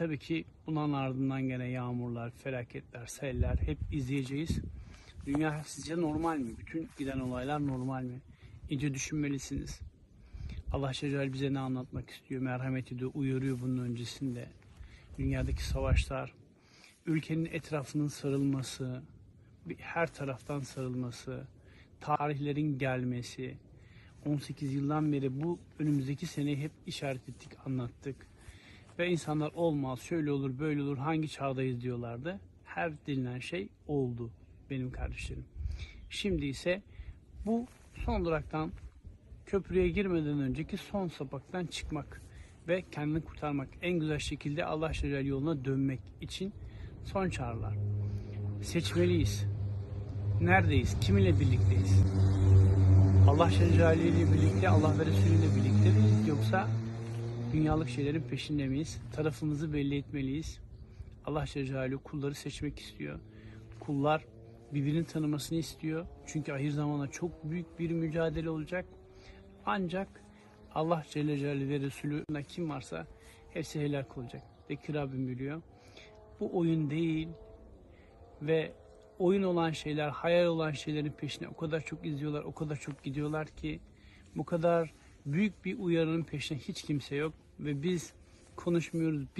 tabii ki bunun ardından gene yağmurlar, felaketler, seller hep izleyeceğiz. Dünya sizce normal mi? Bütün giden olaylar normal mi? İyice düşünmelisiniz. Allah Celle bize ne anlatmak istiyor? Merhamet ediyor, uyarıyor bunun öncesinde. Dünyadaki savaşlar, ülkenin etrafının sarılması, her taraftan sarılması, tarihlerin gelmesi, 18 yıldan beri bu önümüzdeki seneyi hep işaret ettik, anlattık. Ve insanlar olmaz, şöyle olur, böyle olur, hangi çağdayız diyorlardı. Her denilen şey oldu benim kardeşlerim. Şimdi ise bu son duraktan köprüye girmeden önceki son sapaktan çıkmak ve kendini kurtarmak. En güzel şekilde Allah Celle yoluna dönmek için son çağrılar. Seçmeliyiz. Neredeyiz? Kiminle birlikteyiz? Allah Celle ile birlikte, Allah ve Resulü ile birlikte miyiz? Yoksa dünyalık şeylerin peşinde miyiz? Tarafımızı belli etmeliyiz. Allah Celle kulları seçmek istiyor. Kullar birbirini tanımasını istiyor. Çünkü ahir zamanda çok büyük bir mücadele olacak. Ancak Allah Celle Celaluhu ve Resulü'nde kim varsa hepsi helak olacak. De ki Rabbim biliyor. Bu oyun değil ve oyun olan şeyler, hayal olan şeylerin peşine o kadar çok izliyorlar, o kadar çok gidiyorlar ki bu kadar büyük bir uyarının peşine hiç kimse yok ve biz konuşmuyoruz, biz